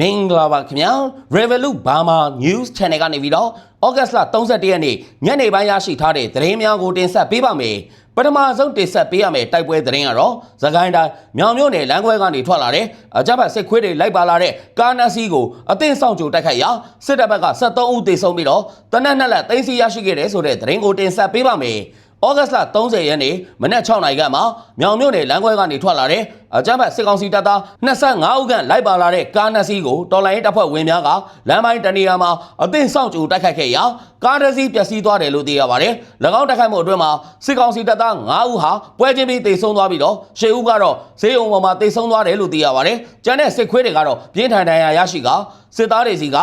မင်္ဂလာပါခင်ဗျာ Revolut Burma News Channel ကနေပြီးတော့ဩဂတ်စ်လ31ရက်နေ့ညနေပိုင်းရရှိထားတဲ့သတင်းများကိုတင်ဆက်ပေးပါမယ်ပထမဆုံးတင်ဆက်ပေးရမယ့်တိုက်ပွဲသတင်းကတော့သခိုင်းတိုင်းမြောင်မြို့နယ်လမ်းခွဲကနေထွက်လာတဲ့အကြမ်းဖက်စစ်ခွေးတွေလိုက်ပါလာတဲ့ကားနက်စီးကိုအသင်းဆောင်ကြိုတိုက်ခိုက်ရာစစ်တပ်ဘက်က73ဦးသေဆုံးပြီးတော့တနက်နှစ်လက်သိမ်းဆီးရရှိခဲ့တဲ့ဆိုတဲ့သတင်းကိုတင်ဆက်ပေးပါမယ် ဩဂတ်စ်လ30ရက်နေ့မနက်6နာရီခန့်မှာမြောင်မြို့နယ်လမ်းခွဲကနေထွက်လာတဲ့အကြမ်းဖက်စစ်ကောင်စီတပ်သား25ဦးခန့်လိုက်ပါလာတဲ့ကားနှစ်စီးကိုတော်လိုင်းရေးတပ်ဖွဲ့ဝင်များကလမ်းပိုင်းတနေရာမှာအသင့်စောင့်ကြိုတိုက်ခိုက်ခဲ့ရာကားတစ်စီးပျက်စီးသွားတယ်လို့သိရပါတယ်။၎င်းတိုက်ခိုက်မှုအတွင်းမှာစစ်ကောင်စီတပ်သား5ဦးဟာပွဲချင်းပြီးတေဆုံးသွားပြီးတော့10ဦးကတော့ဈေးုံပေါ်မှာတေဆုံးသွားတယ်လို့သိရပါတယ်။ကျန်တဲ့စစ်ခွေးတွေကတော့ပြင်းထန်ဒဏ်ရာရရှိကစစ်သားတွေစီက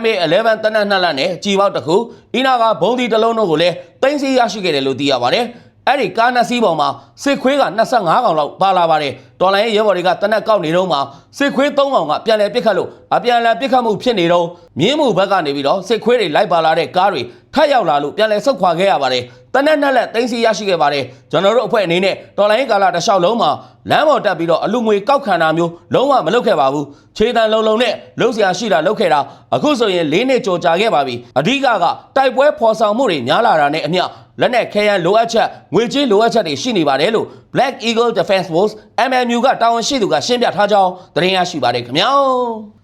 MA11 တနက်နှစ်လက်နဲ့ကြီးပေါက်တစ်ခုအီနာကဘုံဒီတစ်လုံးတို့ကိုလည်းတင်စီရရှိခဲ့တယ်လို့သိရပါတယ်။အဲ့ဒီကားနှစ်စီးပေါ်မှာစစ်ခွေးက25ကောင်လောက်ပါလာပါတယ်တော်လိုင်းရဲဘော်တွေကတနက်ကောက်နေတော့မှစစ်ခွေး3ကောင်ကပြန်လဲပစ်ခတ်လို့အပြန်လဲပစ်ခတ်မှုဖြစ်နေတော့မြင်းမှုဘက်ကနေပြီးတော့စစ်ခွေးတွေလိုက်ပါလာတဲ့ကားတွေ ထပ်ရောက်လာလို့ပြန်လဲဆုတ်ခွာခဲ့ရပါတယ်တနက်နဲ့လက်သိမ်းစီရရှိခဲ့ပါတယ်ကျွန်တော်တို့အဖွဲ့အနေနဲ့တော်လိုင်းကာလာတစ်လျှောက်လုံးမှာလမ်းပေါ်တက်ပြီးတော့အလူငွေကောက်ခံတာမျိုးလုံးဝမလုပ်ခဲ့ပါဘူးခြေတံလုံးလုံးနဲ့လှုပ်ရှားရှိတာလုပ်ခဲ့တာအခုဆိုရင်၄နှစ်ကြော်ကြာခဲ့ပါပြီအဓိကကတိုက်ပွဲဖော်ဆောင်မှုတွေများလာတာနဲ့အမျှလက်နဲ့ခဲယမ်းလိုအပ်ချက်ငွေကြေးလိုအပ်ချက်တွေရှိနေပါတယ်လို့ Black Eagle Defense Force MMU ကတာဝန်ရှိသူကရှင်းပြထားကြောင်းသတင်းရရှိပါတယ်ခင်ဗျာ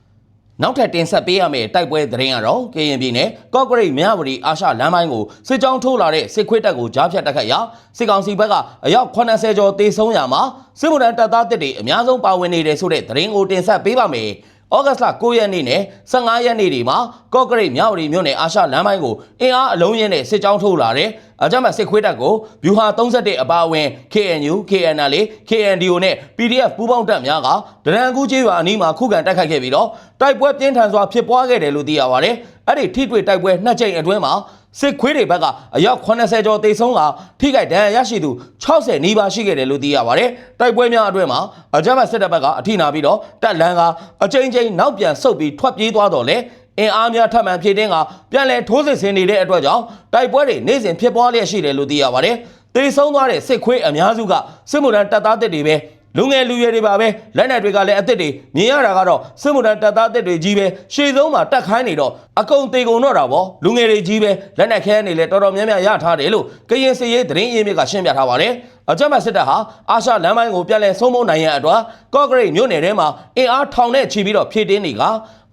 နောက်ထပ်တင်ဆက်ပေးရမယ့်တိုက်ပွဲသတင်းကတော့ကရင်ပြည်နယ်ကော့ကရိတ်မြဝတီအာရှလမ်းပိုင်းကိုစစ်ကြောင်းထိုးလာတဲ့စစ်ခွေးတပ်ကိုကြားဖြတ်တက်ခတ်ရာစစ်ကောင်စီဘက်ကအယောက်80ကျော်တေဆုံးရာမှာစစ်မှုထမ်းတပ်သားတစ်တွေအများဆုံးပါဝင်နေတယ်ဆိုတဲ့သတင်းကိုတင်ဆက်ပေးပါမယ်။ ဩဂတ်စ်လ9ရက်နေ့နဲ့15ရက်နေ့တွေမှာကော့ကရိတ်မြဝတီမြို့နယ်အာရှလမ်းပိုင်းကိုအင်အားအလုံးရင်းနဲ့စစ်ကြောင်းထိုးလာတဲ့အကြမ်းဖက်စစ်ခွေးတပ်ကိုဗျူဟာ31အပါအဝင် KNU, KNL, KNDO နဲ့ PDF ပူးပေါင်းတပ်များကဒရန်ကူးကျေးရွာအနီးမှာခုခံတိုက်ခိုက်ခဲ့ပြီးတော့တိုက်ပွဲပြင်းထန်စွာဖြစ်ပွားခဲ့တယ်လို့သိရပါတယ်။အဲ့ဒီထိတွေ့တိုက်ပွဲနှစ်ကြိမ်အတွင်းမှာ စစ်ခွေးတွေဘက်ကအယောက်80ကျော်တေဆုံးကထိခိုက်ဒဏ်ရာရရှိသူ60နီးပါးရှိခဲ့တယ်လို့သိရပါတယ်။တိုက်ပွဲများအတွင်းမှာအကြမ်းဖက်စစ်တပ်ဘက်ကအထိနာပြီးတော့တပ်လန်းကအကြိမ်ကြိမ်နောက်ပြန်ဆုတ်ပြီးထွက်ပြေးသွားတော့လေအင်အားများထပ်မံဖြည့်တင်းကပြန်လည်ထိုးစစ်ဆင်နေတဲ့အတွက်ကြောင့်တိုက်ပွဲတွေနေ့စဉ်ဖြစ်ပွားလျက်ရှိတယ်လို့သိရပါတယ်။တေဆုံးသွားတဲ့စစ်ခွေးအများစုကစစ်မှုထမ်းတပ်သားတစ်တွေပဲ လူငယ်လူရွယ်တွေပါပဲလက်နက်တွေကလည်းအစ်စ်တွေမြင်ရတာကတော့စစ်မှုထမ်းတပ်သားအစ်စ်တွေကြီးပဲရှေ့ဆုံးမှာတက်ခိုင်းနေတော့အကုန်တေကုန်တော့တာဗောလူငယ်တွေကြီးပဲလက်နက်ခဲနေလဲတော်တော်များများရထားတယ်လို့ကရင်စရေးသတင်းရင်းမြစ်ကရှင်းပြထားပါတယ်အကြမ်းဖက်စစ်တပ်ဟာအာရှလမ်းပိုင်းကိုပြန်လည်ဆုံးမနိုင်ရန်အတွက်ကော့ဂရိတ်မြို့နယ်ထဲမှာအင်အားထောင်နဲ့ချီပြီးတော့ဖြည့်တင်းနေက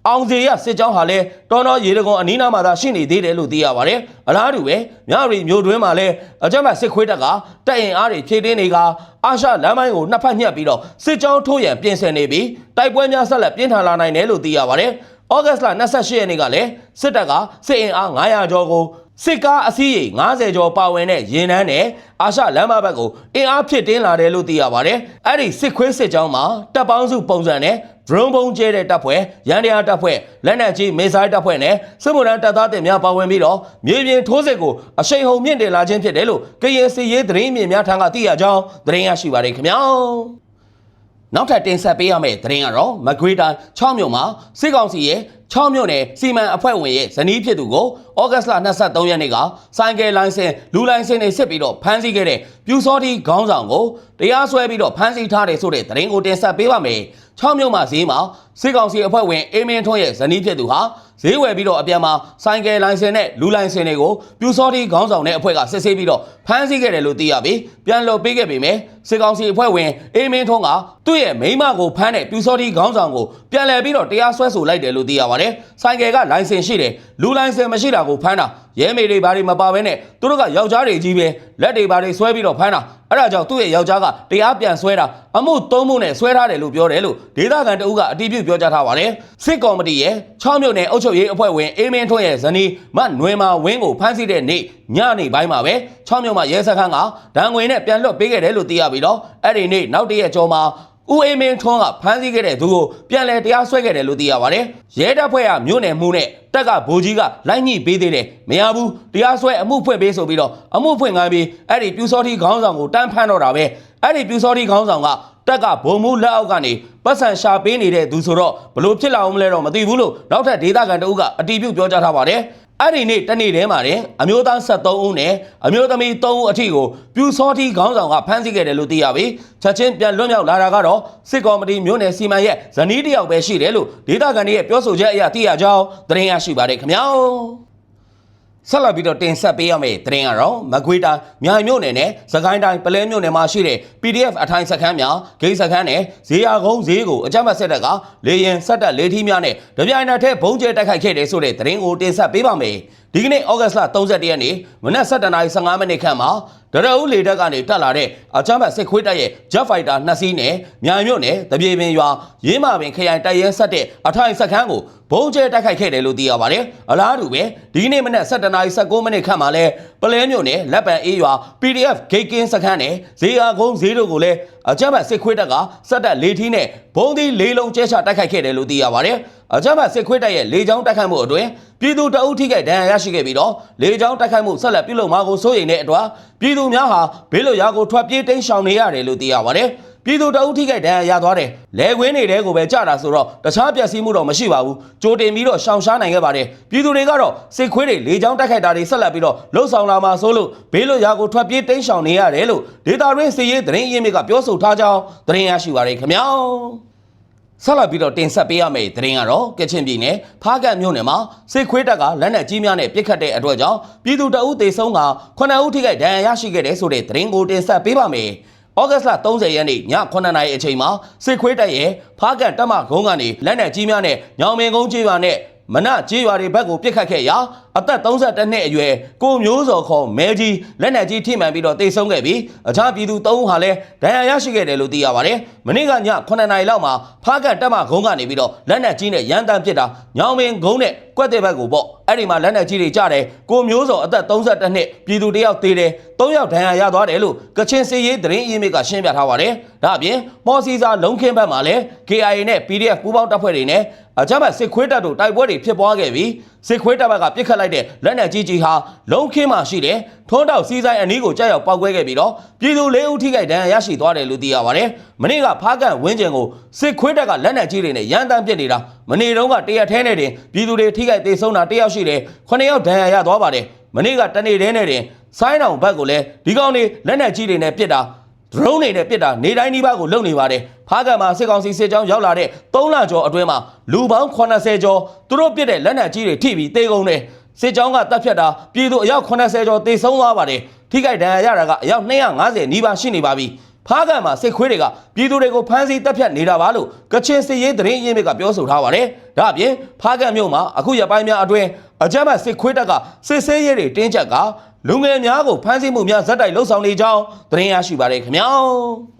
အောင်စီရစစ်ကြောင်းဟာလည်းတော်တော်ရေတကုံအနီးနားမှာသာရှိနေသေးတယ်လို့သိရပါတယ်။အလားတူပဲမြရီမျိုးတွင်းမှာလည်းအကြမ်းဖက်စစ်ခွေးတပ်ကတပ်ရင်အားတွေဖြည့်တင်းနေကအာရှလမ်းပိုင်းကိုနှစ်ဖက်ညှက်ပြီးတော့စစ်ကြောင်းထိုးရန်ပြင်ဆင်နေပြီးတိုက်ပွဲများဆက်လက်ပြင်းထန်လာနိုင်တယ်လို့သိရပါတယ်။ဩဂတ်စ်လ28ရက်နေ့ကလည်းစစ်တပ်ကစစ်အင်အား900ကျော်ကိုစစ်ကားအစီးရေ90ကျော်ပါဝင်တဲ့ရင်နှန်းနဲ့အာရှလမ်းမဘက်ကိုအင်အားဖြစ်တင်းလာတယ်လို့သိရပါတယ်။အဲ့ဒီစစ်ခွေးစစ်ကြောင်းမှာတပ်ပေါင်းစုပုံစံနဲ့ drone ပုံကျဲတဲ့တပ်ဖွဲ့ရန်တရားတပ်ဖွဲ့လက်နက်ကြီးမေဆိုင်တပ်ဖွဲ့နဲ့စစ်မှုထမ်းတပ်သားတင်များပါဝင်ပြီးတော့မြေပြင်ထိုးစစ်ကိုအရှိန်ဟုန်မြင့်တင်လာခြင်းဖြစ်တယ်လို့ကရင်စီရေးသတင်းမြင်များထံကသိရကြောင်းသတင်းရရှိပါတယ်ခင်ဗျာ နောက်ထပ်တင်ဆက်ပေးရမယ့်သတင်းကတော့မကွေးတိုင်း6မြို့မှာစစ်ကောင်စီရဲ့6မြို့နယ်စီမံအဖွဲ့ဝင်ရဲ့ဇနီးဖြစ်သူကိုဩဂတ်စ်လ23ရက်နေ့ကစိုင်းကယ်လိုင်းစင်လူလိုင်းစင်တွေစစ်ပြီးတော့ဖမ်းဆီးခဲ့တဲ့ပြူစောတိခေါင်းဆောင်ကိုတရားစွဲပြီးတော့ဖမ်းဆီးထားတယ်ဆိုတဲ့သတင်းကိုတင်ဆက်ပေးပါမယ်6မြို့မှာဈေးမှာစစ်ကောင်စီအဖွဲ့ဝင်အေးမင်းထွန်းရဲ့ဇနီးဖြစ်သူဟာဈေးဝယ်ပြီးတော့အပြန်မှာစိုင်းကယ်လိုင်းစင်နဲ့လူလိုင်းစင်တွေကိုပြူစောတိခေါင်းဆောင်တဲ့အဖွဲ့ကစစ်ဆေးပြီးတော့ဖမ်းဆီးခဲ့တယ်လို့သိရပြီးပြန်လွှတ်ပေးခဲ့ပေမဲ့ စစ်ကောင်စီအဖွဲ့ဝင်အေးမင်းထွန်းကသူ့ရဲ့မိန်းမကိုဖမ်းတဲ့ပြူစောတိခေါင်းဆောင်ကိုပြန်လည်ပြီးတော့တရားစွဲဆိုလိုက်တယ်လို့သိရပါတယ်ဆိုင်ကယ်ကလိုင်စင်ရှိတယ်လူလိုင်စင်မရှိတာကိုဖမ်းတာရဲမေတွေဘာတွေမပါဘဲနဲ့သူတို့ကယောက်ျားတွေကြီးပဲလက်တွေဘာတွေဆွဲပြီးတော့ဖမ်းတာအဲ့ဒါကြောင့်သူ့ရဲ့ယောက်ျားကတရားပြန်ဆွဲတာအမှုသုံးမှုနဲ့ဆွဲထားတယ်လို့ပြောတယ်လို့ဒေသခံတအုပ်ကအတည်ပြုပြောကြားထားပါတယ်စစ်ကော်မတီရဲ့6မြို့နယ်အုပ်ချုပ်ရေးအဖွဲ့ဝင်အေးမင်းထွန်းရဲ့ဇနီးမနွေမာဝင်းကိုဖမ်းဆီးတဲ့နေ့ညနေပိုင်းမှာပဲ6မြို့မှာရဲစခန်းကဒဏ်ငွေနဲ့ပြန်လွှတ်ပေးခဲ့တယ်လို့သိရပြီးတော့အဲ့ဒီနေ့နောက်တရက်ကျော်မှာဦးအေးမင်းထွန်းကဖမ်းဆီးခဲ့တဲ့သူကိုပြန်လည်တရားစွဲခဲ့တယ်လို့သိရပါတယ်။ရဲတပ်ဖွဲ့ကမြို့နယ်မှုနဲ့တက်ကဗိုလ်ကြီးကလိုက်ညှိပေးသေးတယ်။မရဘူးတရားစွဲအမှုဖွင့်ပေးဆိုပြီးတော့အမှုဖွင့်ခိုင်းပြီးအဲ့ဒီပြူစောတိခေါင်းဆောင်ကိုတန်းဖမ်းတော့တာပဲ။အဲ့ဒီပြူစောတိခေါင်းဆောင်ကတက်ကဘုံမှုလက်အောက်ကနေပတ်စံရှာပေးနေတဲ့သူဆိုတော့ဘလို့ဖြစ်လာအောင်မလဲတော့မသိဘူးလို့နောက်ထပ်ဒေသခံတအုပ်ကအတီးပြုတ်ပြောကြားထားပါတယ်။ အဲ့ဒီနေ့တနေ့တည်းမှာတင်အမျိုးသား73ဦးနဲ့အမျိုးသမီး3ဦးအထိကိုပြူစောတိခေါင်းဆောင်ကဖမ်းဆီးခဲ့တယ်လို့သိရပြီချက်ချင်းပြန်လွတ်မြောက်လာတာကတော့စစ်ကော်မတီမြို့နယ်စီမံရဲ့ဇနီးတစ်ယောက်ပဲရှိတယ်လို့ဒေသခံတွေရဲ့ပြောဆိုချက်အရသိရကြောင်းသတင်းရရှိပါတယ်ခင်ဗျာ ဆက်လက်ပြီးတော့တင်ဆက်ပေးရမယ့်သတင်းကတော့မကွေးတိုင်းမြိုင်မြို့နယ်နဲ့စကိုင်းတိုင်းပလဲမြို့နယ်မှာရှိတဲ့ PDF အထိုင်စခန်းများဂိတ်စခန်းနဲ့ဈေးရကုန်းဈေးကိုအကြမ်းဖက်စစ်တပ်ကလေရင်ဆက်တက်လေထီးများနဲ့တပြိုင်နက်တည်းဘုံကျဲတိုက်ခိုက်ခဲ့တယ်ဆိုတဲ့သတင်းကိုတင်ဆက်ပေးပါမယ် ဒီကနေ့ဩဂတ်စ်လ31ရက်နေ့မနက်7:15မိနစ်ခန့်မှာဒရအုပ်လေတပ်ကနေတက်လာတဲ့အကြမ်းဖက်စစ်ခွေးတပ်ရဲ့ Jet Fighter နှစ်စီးနဲ့မြိုင်မြို့နယ်တပြေပင်ရွာရေးမာပင်ခရိုင်တိုက်ရဲဆက်တဲ့အထိုင်စခန်းကိုဘုံကျဲတိုက်ခိုက်ခဲ့တယ်လို့သိရပါတယ်အလားတူပဲဒီကနေ့မနက်7:19မိနစ်ခန့်မှာလဲပလဲမြို့နယ်လက်ပံအေးရွာ PDF ဂိတ်ကင်းစခန်းနဲ့ဈေးအားကုန်းဈေးတို့ကိုလည်းအကြမ်းဖက်စစ်ခွေးတပ်ကစက်တက်လေထီးနဲ့ဘုံသီးလေးလုံးကျဲချတိုက်ခိုက်ခဲ့တယ်လို့သိရပါတယ်အကြမ်းဖက်စစ်ခွေးတပ်ရဲ့လေကြောင်းတိုက်ခိုက်မှုအတွင်းပြည်သူတအုပ်ထိခိုက်ဒဏ်ရာရရှိခဲ့ပြီးတော့လေကြောင်းတိုက်ခိုက်မှုဆက်လက်ပြုလုပ်မှာကိုစိုးရိမ်တဲ့အတွက်ပြည်သူများဟာဘေးလွတ်ရာကိုထွက်ပြေးတိမ်းရှောင်နေရတယ်လို့သိရပါတယ်ပြည်သူတအုပ်ထိခိုက်ဒဏ်ရာရသွားတယ်။လဲခွင်းနေတဲ့ကိုပဲကြတာဆိုတော့တခြားပျက်စီးမှုတော့မရှိပါဘူး။ကြိုတင်ပြီးတော့ရှောင်ရှားနိုင်ခဲ့ပါတယ်။ပြည်သူတွေကတော့စစ်ခွေးတွေလေကြောင်းတိုက်ခိုက်တာတွေဆက်လက်ပြီးတော့လှုပ်ဆောင်လာမှာဆိုလို့ဘေးလွတ်ရာကိုထွက်ပြေးတိမ်းရှောင်နေရတယ်လို့ဒေတာရင်းစီရေးသတင်းရင်းမြစ်ကပြောဆိုထားကြောင်းသတင်းရရှိပါရခင်ဗျာ။ ဆက်လက်ပြီးတော့တင်ဆက်ပေးရမယ့်သတင်းကတော့ကချင်ပြည်နယ်ဖားကတ်မြို့နယ်မှာစစ်ခွေးတပ်ကလက်နက်ကြီးများနဲ့ပစ်ခတ်တဲ့အတွက်ကြောင့်ပြည်သူတအုပ်သေဆုံးက9ဦးထိခိုက်ဒဏ်ရာရရှိခဲ့တဲ့ဆိုတဲ့သတင်းကိုတင်ဆက်ပေးပါမယ်။ဩဂတ်စ်လ30ရက်နေ့ည9:00နာရီအချိန်မှာစစ်ခွေးတပ်ရဲ့ဖားကန်တပ်မကုန်းကနေလက်နက်ကြီးများနဲ့ညောင်မင်ကုန်းကျေးရွာနဲ့မနကျေးရွာတွေဘက်ကိုပြစ်ခတ်ခဲ့ရာ အသက်32နှစ်အရွယ်ကိုမျိုးစော်ခေါ်မဲကြီးလက်နက်ကြီးထိမှန်ပြီးတော့တေဆုံးခဲ့ပြီးအခြားပြည်သူ3ဦးဟာလည်းဒဏ်ရာရရှိခဲ့တယ်လို့သိရပါတယ်။မနေ့ကည9:00နာရီလောက်မှာဖားကန်တပ်မကုန်းကနေပြီးတော့လက်နက်ကြီးနဲ့ရန်တမ်းပစ်တာညောင်မင်ကုန်းနဲ့ကွက်တဲ့ဘက်ကိုပေါ့အဲ့ဒီမှာလက်နက်ကြီးတွေကြတယ်ကိုမျိုးစော်အသက်32နှစ်ပြည်သူတယောက်သေးတယ်3ယောက်ဒဏ်ရာရသွားတယ်လို့ကချင်စီရေးသတင်းအရင်းမြစ်ကရှင်းပြထားပါတယ်ဒါအပြင်မော်စီစာလုံးခင်းဘက်မှာလည်း KIA နဲ့ PDF ပူးပေါင်းတပ်ဖွဲ့တွေနဲ့အကြမ်းဖက်စစ်ခွေးတပ်တို့တိုက်ပွဲတွေဖြစ်ပွားခဲ့ပြီးစစ်ခွေးတပ်ဘက်ကပြစ်ခတ်လိုက်တဲ့လက်နက်ကြီးကြီးဟာလုံးခင်းမှာရှိတယ်ထုံးတောက်စီးဆိုင်အနီးကိုကြောက်ရောက်ပောက်ကွဲခဲ့ပြီးတော့ပြည်သူ၄ဦးထိခိုက်ဒဏ်ရာရရှိသွားတယ်လို့သိရပါတယ်မနေ့ကဖားကန်ဝင်းကျင်ကိုစစ်ခွေးတပ်ကလက်နက်ကြီးတွေနဲ့ရန်တမ်းပစ်နေတာမနေ့တုန်းကတရက်ထဲနဲ့တင်ပြည်သူတွေထိခိုက်ဒေဆုံးတာတယောက်ရှိတယ်ခုနှစ်ယောက်ဒဏ်ရာရသွားပါတယ်မနေ့ကတနေ့တည်းနဲ့တင်ဆိုင်းတောင်ဘက်ကိုလည်းဒီကောင်တွေလက်နက်ကြီးတွေနဲ့ပစ်တာ drone တွေနဲ့ပစ်တာနေတိုင်းဒီဘက်ကိုလုံနေပါတယ်ဖားကံမှာစစ်ကောင်စီစစ်ကြောင်းရောက်လာတဲ့3လကျော်အတွင်းမှာလူပေါင်း80ကျော်သူတို့ပစ်တဲ့လက်နက်ကြီးတွေထိပြီးတေကုန်တယ် စစ်ကြောင်းကတပ်ဖြတ်တာပြည်သူအယောက်80ကျော်တေဆုံးသွားပါတယ်ထိခိုက်ဒဏ်ရာရတာကအယောက်250နီးပါးရှိနေပါပြီဖားကံမှာစစ်ခွေးတွေကပြည်သူတွေကိုဖမ်းဆီးတပ်ဖြတ်နေတာပါလို့ကချင်စစ်ရေးသတင်းရင်းမြစ်ကပြောဆိုထားပါတယ်။ဒါအပြင်ဖားကံမြို့မှာအခုရပိုင်းများအတွင်းအကြမ်းဖက်စစ်ခွေးတပ်ကစစ်ဆေးရေးတွေတင်းကျပ်ကလူငယ်များကိုဖမ်းဆီးမှုများဇက်တိုက်လှုပ်ဆောင်နေကြောင်းသတင်းရရှိပါတယ်ခင်ဗျာ။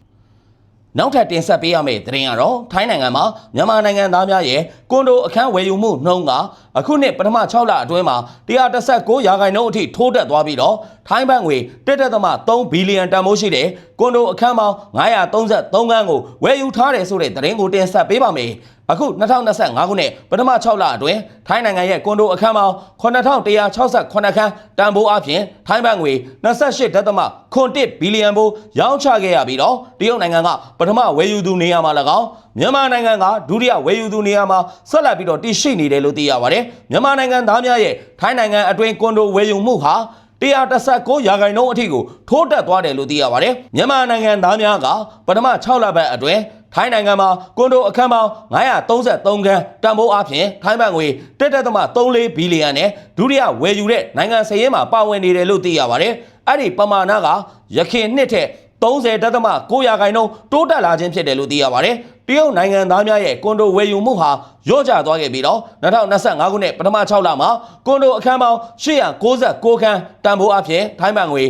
နောက်ထပ်တင်ဆက်ပေးရမယ့်သတင်းကတော့ထိုင်းနိုင်ငံမှာမြန်မာနိုင်ငံသားများရဲ့ကွန်ဒိုအခန်းဝယ်ယူမှုနှုန်းကအခုနှစ်ပထမ6လအတွင်းမှာ139ရာခိုင်နှုန်းအထိထိုးတက်သွားပြီးတော့ထိုင်းဘတ်ငွေ1.3ဘီလီယံတန်ဖိုးရှိတဲ့ကွန်ဒိုအခန်းပေါင်း933ခန်းကိုဝယ်ယူထားတယ်ဆိုတဲ့သတင်းကိုတင်ဆက်ပေးပါမယ်။ အခု2025ခုနှစ်ပထမ6လအတွင်းထိုင်းနိုင်ငံရဲ့ကွန်ဒိုအခန်းပေါင်း9168ခန်းတန်ဖိုးအပြင်ထိုင်းဘတ်ငွေ28.1ဘီလီယံဖိုးရောင်းချခဲ့ရပြီးတော့တရုတ်နိုင်ငံကပထမဝယ်ယူသူနေရာမှာ၎င်းမြန်မာနိုင်ငံကဒုတိယဝယ်ယူသူနေရာမှာဆက်လက်ပြီးတော့တည်ရှိနေတယ်လို့သိရပါတယ်။မြန်မာနိုင်ငံသားများရဲ့ထိုင်းနိုင်ငံအတွင်းကွန်ဒိုဝယ်ယူမှုဟာ139ရာခိုင်နှုန်းအထိကိုထိုးတက်သွားတယ်လို့သိရပါတယ်။မြန်မာနိုင်ငံသားများကပထမ6လပတ်အတွင်းထိုင်းနိုင်ငံမှာကွန်ဒိုအခန်းပေါင်း933ခန်းတန်ဖိုးအပြင်ထိုင်းဘတ်ငွေ1.34ဘီလီယံနဲ့ဒုတိယဝယ်ယူတဲ့နိုင်ငံစည်ရေးမှာပါဝင်နေတယ်လို့သိရပါတယ်။အဲ့ဒီပမာဏကရခိုင်နှစ်ထက် 30.9ရာခိုင်နှုန်းတိုးတက်လာခြင်းဖြစ်တယ်လို့သိရပါတယ်။တရုတ်နိုင်ငံသားများရဲ့ကွန်ဒိုဝယ်ယူမှုဟာရော့ကျသွားခဲ့ပြီးတော့2025ခုနှစ်ပထမ6လမှာကွန်ဒိုအခန်းပေါင်း896ခန်းတန်ဖိုးအဖြစ်ထိုင်းဘတ်ငွေ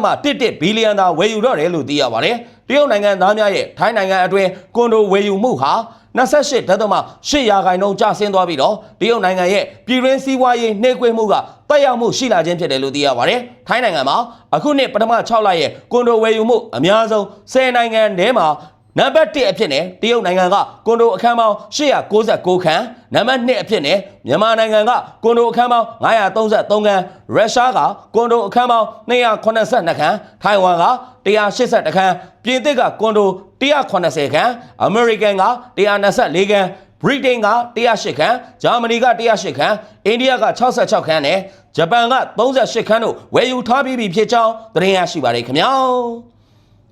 6.11ဘီလီယံသာဝယ်ယူတော့တယ်လို့သိရပါတယ်။တရုတ်နိုင်ငံသားများရဲ့ထိုင်းနိုင်ငံအတွင်းကွန်ဒိုဝယ်ယူမှုဟာ 28ဒသမ8ရာခိုင်နှုန်းကျဆင်းသွားပြီးတော့တရုတ်နိုင်ငံရဲ့ပြည်တွင်းစီးပွားရေးနှိမ့်ကွေးမှုကတက်ရောက်မှုရှိလာခြင်းဖြစ်တယ်လို့သိရပါတယ်။ထိုင်းနိုင်ငံမှာအခုနှစ်ပထမ6လရဲ့ကွန်ဒိုဝယ်ယူမှုအများဆုံး10နိုင်ငံထဲမှာ နံပါတ်1အဖြစ်နဲ့တရုတ်နိုင်ငံကကွန်ဒိုအခန်းပေါင်း896ခန်းနံပါတ်2အဖြစ်နဲ့မြန်မာနိုင်ငံကကွန်ဒိုအခန်းပေါင်း933ခန်းရုရှားကကွန်ဒိုအခန်းပေါင်း282ခန်းထိုင်ဝမ်က182ခန်းပြင်သစ်ကကွန်ဒို180ခန်းအမေရိကန်က124ခန်းဗြိတိန်က108ခန်းဂျာမနီက108ခန်းအိန္ဒိယက66ခန်းနဲ့ဂျပန်က38ခန်းတို့ဝယ်ယူထားပြီးပြီဖြစ်ကြောင်းသတင်းရရှိပါတယ်ခင်ဗျာ